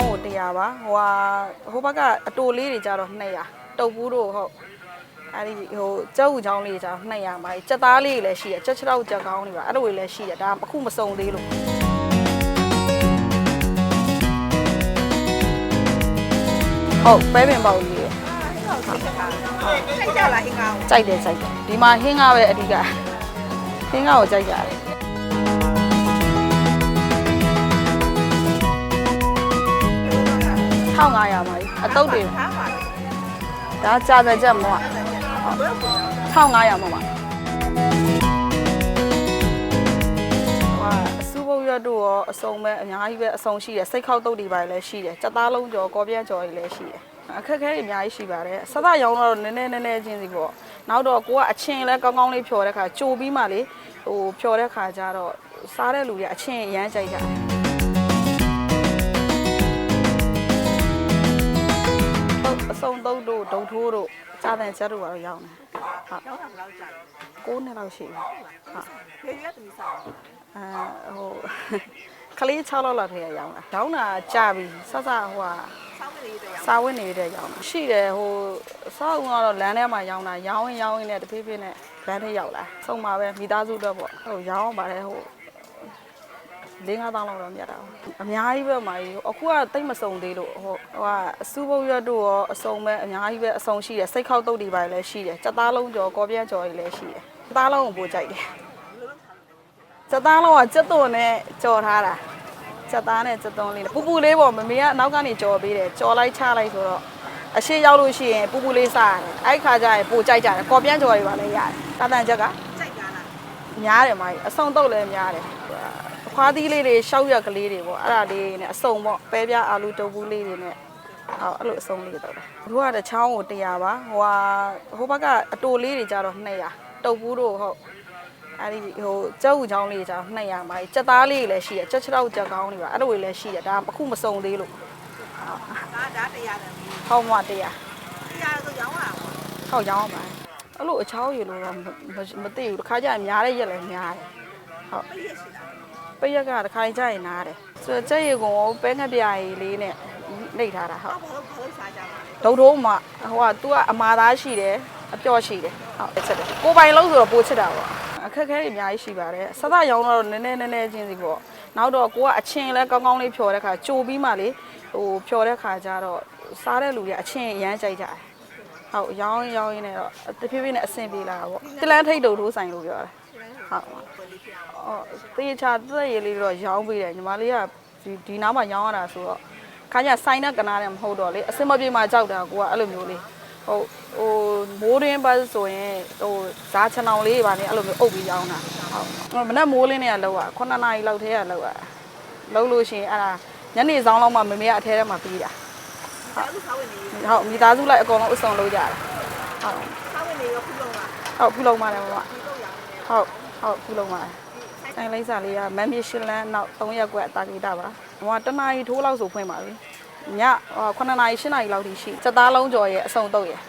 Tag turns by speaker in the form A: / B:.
A: 100ပါဟိုဟာဟိုဘက်ကအတိုလေးတွေကြတော့200တုပ်ဘူးတို့ဟုတ်အဲ့ဒီဟိုကြောက်ဦးချောင်းလေးကြတော့200ပါကြက်သားလေးတွေလည်းရှိတယ်ကြက်ချောက်ကြက်ကောင်းတွေပါအဲ့လိုတွေလည်းရှိတယ်ဒါအခုမစုံသေးလို့ဟုတ်ပဲပင်ပေါက်ကြီးရယ်
B: ထိုက်ကြလားဟင်ကောင်
A: ကြိုက်တယ်ကြိုက်တယ်ဒီမှာဟင်းကားပဲအဓိကဟင်းကားကိုကြိုက်ကြတယ် 1500ပါကြီးအတုပ်တွေ
B: ထားပါလား
A: ဒါကြာတဲ့ချက်မောက
B: ဘယ်လိုပုံလဲ
A: 1500မှာပါဟာအစူဘုတ်ရွက်တို့ရောအစုံပဲအများကြီးပဲအစုံရှိတယ်စိတ်ခောက်တုတ်တွေပါလည်းရှိတယ်စက်သားလုံးကျော်ကော်ပြန့်ကျော်တွေလည်းရှိတယ်အခက်အခဲတွေအများကြီးရှိပါတယ်ဆက်သက်ရောင်းတော့နည်းနည်းနည်းနည်းချင်းစီပေါ့နောက်တော့ကိုကအချင်းလဲကောင်းကောင်းလေးဖြော်တဲ့ခါကြိုပြီးမှလေဟိုဖြော်တဲ့ခါကျတော့စားတဲ့လူတွေအချင်းအရမ်းကြိုက်ကြတယ် အစုံတုတ်တို့ဒုံထိုးတို့စားတဲ့ချက်တို့ကတော့ရောင်းတယ်ဟုတ်
B: ရောင်းတာဘယ်လောက်ကြာလဲ
A: 9နှစ်လောက်ရှိပြီဟုတ်
B: ဖေရွက်သမီးစား
A: အဲဟိုကလေး6လောက်လောက်ထဲရောင်းတာရောင်းတာကြာပြီစစဟိုဟာ
B: ဆောင်းကလေးတွေရောင်း
A: စာဝတ်နေတဲ့ရောင်းတာရှိတယ်ဟိုစောက်ကတော့လမ်းထဲမှာရောင်းတာရောင်းရင်ရောင်းရင်လည်းတဖြည်းဖြည်းနဲ့လမ်းထဲရောက်လာဆုံးမှာပဲမိသားစုအတွက်ပေါ့ဟိုရောင်းပါတယ်ဟို ၄၅တောင်းလောက်တော့မြတ်တာပါအများကြီးပဲအမကြီးအခုကတိတ်မစုံသေးလို့ဟိုဟိုကအစူဘုတ်ရွက်တို့ရောအစုံပဲအများကြီးပဲအစုံရှိတယ်စိတ်ခောက်တုတ်တွေပါလည်းရှိတယ်စက်သားလုံးကျော်ကော်ပြန့်ကျော်တွေလည်းရှိတယ်စက်သားလုံးကိုပို့ကြိုက်တယ်စက်သားလုံးကစက်သွန်နဲ့ကြော်ထားတာစက်သားနဲ့စက်သွန်လေးပူပူလေးပေါ့မမေကအနောက်ကနေကြော်ပေးတယ်ကြော်လိုက်ချလိုက်ဆိုတော့အရှိရောက်လို့ရှိရင်ပူပူလေးစားရတယ်အဲ့ခါကျရင်ပို့ကြိုက်ကြတယ်ကော်ပြန့်ကျော်တွေပါလည်းရတယ်တာတန်ချက်က
B: ကြိုက်ကားလား
A: များတယ်မကြီးအစုံတုတ်လည်းများတယ် အခွားသီးလေးတွေရှောက်ရက်ကလေးတွေပေါ့အဲ့ဒါလေးနဲ့အစုံပေါ့ပဲပြအာလူတုပ်ဘူးလေးတွေနဲ့ဟောအဲ့လိုအစုံလေးတော့တယ်တို့ကတချောင်းကို100ပါဟိုဟာဟိုဘက်ကအတိုလေးတွေကြတော့200တုပ်ဘူးတို့ဟုတ်အဲ့ဒီဟိုကြောက်ဦးချောင်းလေးတွေကြတော့200ပါကြက်သားလေးတွေလည်းရှိတယ်ကြက်ချောက်ကြက်ကောင်းတွေပါအဲ့လိုတွေလည်းရှိတယ်ဒါအခုမစုံသေးလို့
B: ဒါဒါတရားတယ်မီး
A: ဟောင်းမ100
B: တရားဆိုရောင်းတာပေါ့
A: ဟောက်ရောင်းပါအဲ့လိုအချောင်းရလို့တော့မသိဘူးတခါကျရင်များတဲ့ရက်လည်းများတယ်ဟုတ်
B: ပြည့်ရှိတာ
A: ပိတ်ရက်ကတစ်ခါကြရင်နားတယ်ဆိုတော့ကြက်ရီကုံကိုပဲငှက်ပြာရီလေးနဲ့နှိပ်ထားတာဟုတ်
B: ဘာလို့ဘာလို့စားကြပါလဲ
A: ဒုံထုံးမှာဟိုက तू ကအမာသားရှိတယ်အပျော့ရှိတယ်ဟုတ်ချက်တယ်ကိုပိုင်လုံးဆိုတော့ပိုးချစ်တာပေါ့အခက်အခဲတွေအများကြီးရှိပါတယ်ဆက်သက်ရောင်းတော့နည်းနည်းနည်းနည်းချင်းစီပေါ့နောက်တော့ကိုကအချင်းလဲကောင်းကောင်းလေးဖြော်တဲ့ခါကြိုပြီးမှလေဟိုဖြော်တဲ့ခါကျတော့စားတဲ့လူတွေအချင်းအရမ်းကြိုက်ကြတယ်ဟုတ်ရောင်းရောင်းရင်းနဲ့တော့တဖြည်းဖြည်းနဲ့အဆင်ပြေလာတာပေါ့တလန်းထိတ်တုံထိုးဆိုင်လို့ပြောတယ်ဟုတ်အော် တေးချာတက်ရည်လေးတော့ရောင်းပေးတယ်ညီမလေးကဒီဒီနားမှာရောင်းရတာဆိုတော့ခါကျဆိုင်တဲ့ကနားနဲ့မဟုတ်တော့လေအစင်မပြေမှာကြောက်တာကိုကအဲ့လိုမျိုးလေးဟုတ်ဟိုမိုးရင်းပတ်ဆိုရင်ဟိုဇာချဏောင်လေးတွေပါနေအဲ့လိုမျိုးအုပ်ပြီးရောင်းတာဟုတ်မနေ့မိုးလင်းနေရလောက်อ่ะ9နာရီလောက်ထဲကလောက်อ่ะလောက်လို့ရှိရင်အဲ့ဒါညနေဆောင်လောက်မှမမေကအထဲထဲမှာပြီးတာ
B: ဘာလို့စားဝင်နေ
A: ဟုတ်မိသားစုလိုက်အကုန်လုံးအစုံလုပ်ကြတာဟုတ်
B: စားဝင်နေရောခုလုံးလား
A: ဟုတ်ပြုလုပ်မှလည်းမမ
B: ဒီတော့ရောင်း
A: ဟုတ်ဟုတ်ပြုလုပ်မှလည်း ဆိုင်လိမ့်စာလေးကမမ်မြေရှလန်းနောက်3ရက်ကွက်အတာဂီတာပါဟိုကတနာရီထိုးလောက်ဆိုဖွင့်ပါပြီညဟို9နာရီ10နာရီလောက်ထိရှိစက်သားလုံးကျော်ရဲ့အစုံတော့ရဲ့